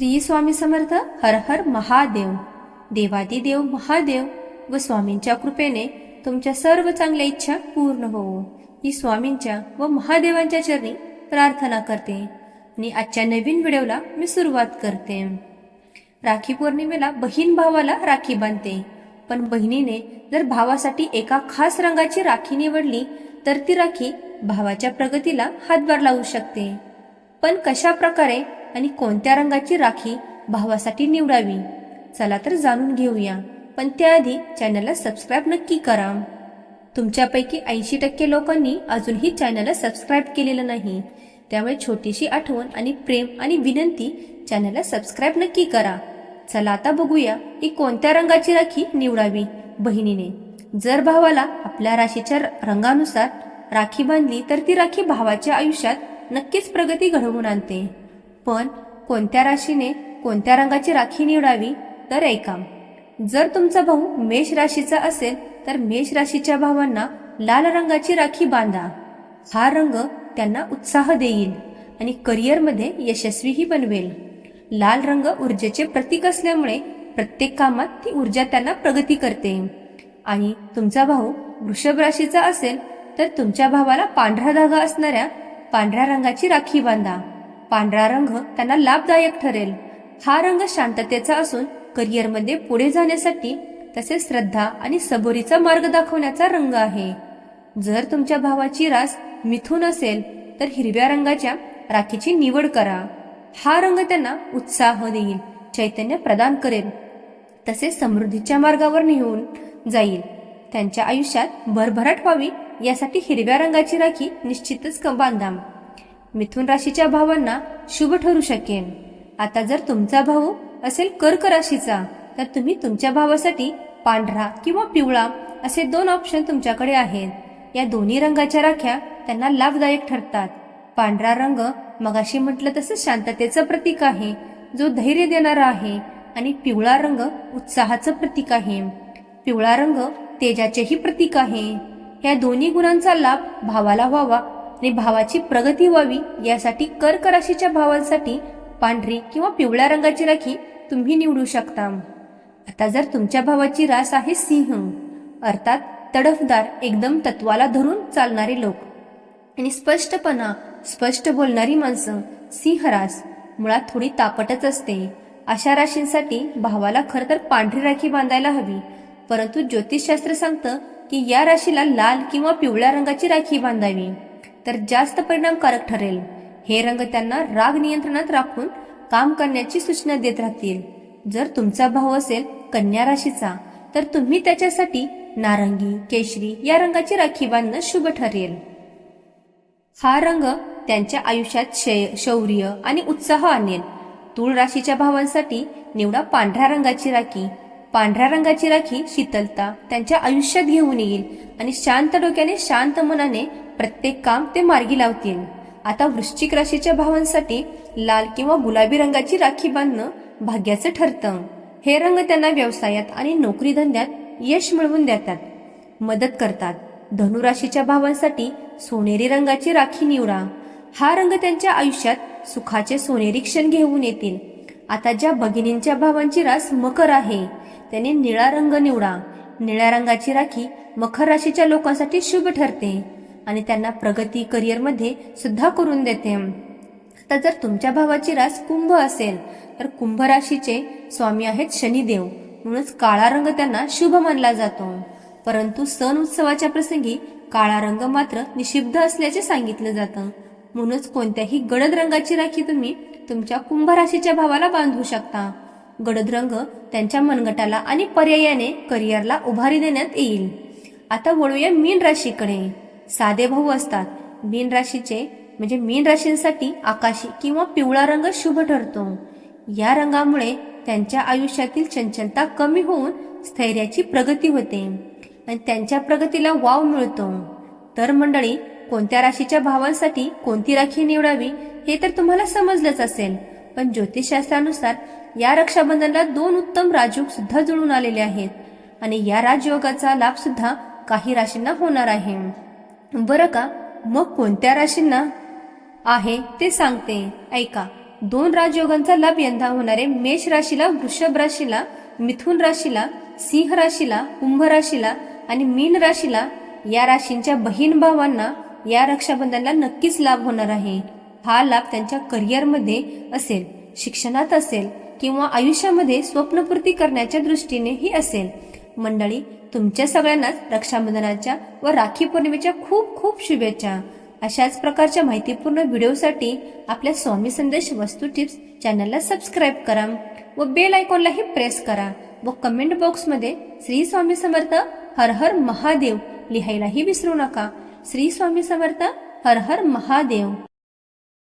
श्री स्वामी समर्थ हर हर महादेव. देवादिदेव महादेव व स्वामींच्या कृपेने तुमच्या सर्व चांगल्या इच्छा पूर्ण होवो. ही स्वामींच्या व महादेवांच्या चरणी प्रार्थना करते आणि आजच्या नवीन व्हिडिओला मी सुरुवात करते. राखी पौर्णिमेला बहीण भावाला राखी बांधते. पण बहिणीने जर भावासाठी एका खास रंगाची राखी निवडली तर ती राखी भावाच्या प्रगतीला हातभार लावू शकते. पण कशा प्रकारे आणि कोणत्या रंगाची राखी भावासाठी निवडावी? चला तर जाणून घेऊया. पण त्याआधी चॅनलला सबस्क्राईब नक्की करा. तुमच्यापैकी ऐंशी टक्के लोकांनी अजूनही चॅनलला सबस्क्राईब केलेलं नाही. त्यामुळे छोटीशी आठवण आणि प्रेम आणि विनंती चॅनलला सबस्क्राईब नक्की करा. चला आता बघूया की कोणत्या रंगाची राखी निवडावी बहिणीने. जर भावाला आपल्या राशीच्या रंगानुसार राखी बांधली तर ती राखी भावाच्या आयुष्यात नक्कीच प्रगती घडवून आणते. पण कोणत्या राशीने कोणत्या रंगाची राखी निवडावी? तर ऐका जर तुमचा भाऊ मेष राशीचा असेल तर मेष राशीच्या भावांना लाल रंगाची राखी बांधा. हा रंग त्यांना उत्साह देईल आणि करिअरमध्ये यशस्वीही बनवेल. लाल रंग ऊर्जेचे प्रतीक असल्यामुळे प्रत्येक कामात ती ऊर्जा त्यांना प्रगती करते. आणि तुमचा भाऊ वृषभ राशीचा असेल तर तुमच्या भावाला पांढरा धागा असणाऱ्या पांढऱ्या रंगाची राखी बांधा. पांढरा रंग त्यांना लाभदायक ठरेल. हा रंग शांततेचा असून करिअरमध्ये पुढे जाण्यासाठी तसेच श्रद्धा आणि सबोरीचा मार्ग दाखवण्याचा रंग आहे. जर तुमच्या भावाची रास मिथून असेल तर हिरव्या रंगाच्या राखीची निवड करा. हा रंग त्यांना उत्साह देईल चैतन्य प्रदान करेल. तसेच समृद्धीच्या मार्गावर नेऊन जाईल. त्यांच्या आयुष्यात भरभराट व्हावी यासाठी हिरव्या रंगाची राखी निश्चितच बांधाम बांधा मिथुन राशीच्या भावांना शुभ ठरू शकेल आता जर तुमचा भाऊ असेल कर्क राशीचा तर तुम्ही तुमच्या भावासाठी पांढरा किंवा पिवळा असे दोन ऑप्शन तुमच्याकडे आहेत. या दोन्ही रंगाच्या राख्या त्यांना लाभदायक ठरतात. पांढरा रंग मगाशी म्हटलं तसं शांततेचं प्रतीक आहे जो धैर्य देणारा आहे आणि पिवळा रंग उत्साहाचं प्रतीक आहे. पिवळा रंग तेजाचेही प्रतीक आहे. या दोन्ही गुणांचा लाभ भावाला व्हावा आणि भावाची प्रगती व्हावी यासाठी कर्क राशीच्या भावांसाठी पांढरी किंवा पिवळ्या रंगाची राखी तुम्ही निवडू शकता. आता जर तुमच्या भावाची रास आहे सिंह अर्थात तडफदार एकदम तत्वाला धरून चालणारे लोक. आणि स्पष्टपणा स्पष्ट बोलणारी माणसं सिंहरास मुळात थोडी तापटच असते. अशा राशींसाठी भावाला खरं तर पांढरी राखी बांधायला हवी. परंतु ज्योतिषशास्त्र सांगतं की या राशीला लाल किंवा पिवळ्या रंगाची राखी बांधावी. तर जास्त परिणामकारक ठरेल. हे रंग त्यांना राग नियंत्रणात राखून काम करण्याची सूचना देत राहतील. जर तुमचा भाऊ असेल कन्या राशीचा तर तुम्ही त्याच्यासाठी नारंगी केशरी या रंगाची राखी बांधणं शुभ ठरेल. हा रंग त्यांच्या आयुष्यात शौर्य आणि उत्साह आणेल. तूळ राशीच्या भावांसाठी निवडा पांढऱ्या रंगाची राखी पांढऱ्या रंगाची राखी शीतलता त्यांच्या आयुष्यात घेऊन येईल आणि शांत डोक्याने शांत मनाने प्रत्येक काम ते मार्गी लावतील. आता वृश्चिक राशीच्या भावांसाठी लाल किंवा गुलाबी रंगाची राखी बांधणं भाग्याचं ठरतं. हे रंग त्यांना व्यवसायात आणि नोकरी धंद्यात यश मिळवून देतात. मदत करतात. धनुराशीच्या भावांसाठी सोनेरी रंगाची राखी निवडा. हा रंग त्यांच्या आयुष्यात सुखाचे सोनेरी क्षण घेऊन येतील. आता ज्या भगिनींच्या भावांची रास मकर आहे त्याने निळा रंग निवडा. निळ्या रंगाची राखी मकर राशीच्या लोकांसाठी शुभ ठरते आणि त्यांना प्रगती करिअरमध्ये सुद्धा करून देते. आता जर तुमच्या भावाची रास कुंभ असेल तर कुंभ राशीचे स्वामी आहेत शनिदेव. म्हणूनच काळा रंग त्यांना शुभ मानला जातो. परंतु सण उत्सवाच्या प्रसंगी काळा रंग मात्र निषिद्ध असल्याचे सांगितलं जातं. म्हणूनच कोणत्याही गडद रंगाची राखी तुम्ही तुमच्या कुंभ राशीच्या भावाला बांधू शकता. गडद रंग त्यांच्या मनगटाला आणि पर्यायाने करिअरला उभारी देण्यात येईल. आता वळूया मीन राशीकडे. साधे भाऊ असतात. मीन राशीचे म्हणजे मीन राशींसाठी आकाशी किंवा पिवळा रंग शुभ ठरतो. या रंगामुळे त्यांच्या आयुष्यातील चंचलता कमी होऊन स्थैर्याची प्रगती होते आणि त्यांच्या प्रगतीला वाव मिळतो. तर मंडळी कोणत्या राशीच्या भावांसाठी कोणती राखी निवडावी हे तर तुम्हाला समजलंच असेल. पण ज्योतिषशास्त्रानुसार या रक्षाबंधनला दोन उत्तम राजयोग सुद्धा जुळून आलेले आहेत. आणि या राजयोगाचा लाभ सुद्धा काही राशींना होणार आहे. बरं का? मग कोणत्या राशींना? आहे ते सांगते. ऐका. दोन राजयोगांचा लाभ यंदा होणारे मेष राशीला वृषभ राशीला मिथुन राशीला सिंह राशीला कुंभ राशीला आणि मीन राशीला या राशींच्या बहीण भावांना या रक्षाबंधनला नक्कीच लाभ होणार आहे. हा लाभ त्यांच्या करिअरमध्ये असेल शिक्षणात असेल किंवा आयुष्यामध्ये स्वप्नपूर्ती करण्याच्या दृष्टीनेही असेल. मंडळी तुमच्या सगळ्यांनाच रक्षाबंधनाच्या व राखी पौर्णिमेच्या खूप खूप शुभेच्छा. अशाच प्रकारच्या माहितीपूर्ण व्हिडिओसाठी आपल्या स्वामी संदेश वस्तू टिप्स चॅनलला सबस्क्राईब करा व बेल आयकॉनलाही प्रेस करा व कमेंट बॉक्समध्ये श्री स्वामी समर्थ हर हर महादेव लिहायलाही विसरू नका. श्री स्वामी समर्थ हर हर महादेव.